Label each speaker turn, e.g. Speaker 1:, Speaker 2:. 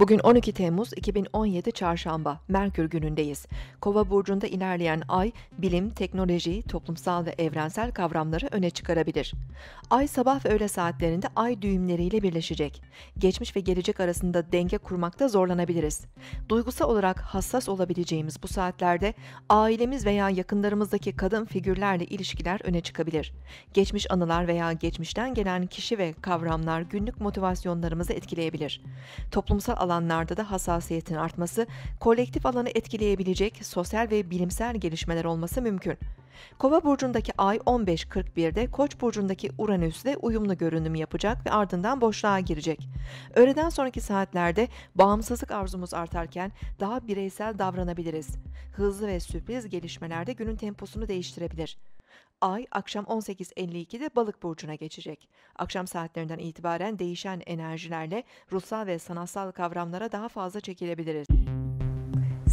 Speaker 1: Bugün 12 Temmuz 2017 Çarşamba, Merkür günündeyiz. Kova burcunda ilerleyen ay, bilim, teknoloji, toplumsal ve evrensel kavramları öne çıkarabilir. Ay sabah ve öğle saatlerinde ay düğümleriyle birleşecek. Geçmiş ve gelecek arasında denge kurmakta zorlanabiliriz. Duygusal olarak hassas olabileceğimiz bu saatlerde ailemiz veya yakınlarımızdaki kadın figürlerle ilişkiler öne çıkabilir. Geçmiş anılar veya geçmişten gelen kişi ve kavramlar günlük motivasyonlarımızı etkileyebilir. Toplumsal alanlarda da hassasiyetin artması, kolektif alanı etkileyebilecek sosyal ve bilimsel gelişmeler olması mümkün. Kova burcundaki ay 15.41'de Koç burcundaki Uranüs'le uyumlu görünüm yapacak ve ardından boşluğa girecek. Öğleden sonraki saatlerde bağımsızlık arzumuz artarken daha bireysel davranabiliriz. Hızlı ve sürpriz gelişmelerde günün temposunu değiştirebilir. Ay akşam 18.52'de balık burcuna geçecek. Akşam saatlerinden itibaren değişen enerjilerle ruhsal ve sanatsal kavramlara daha fazla çekilebiliriz.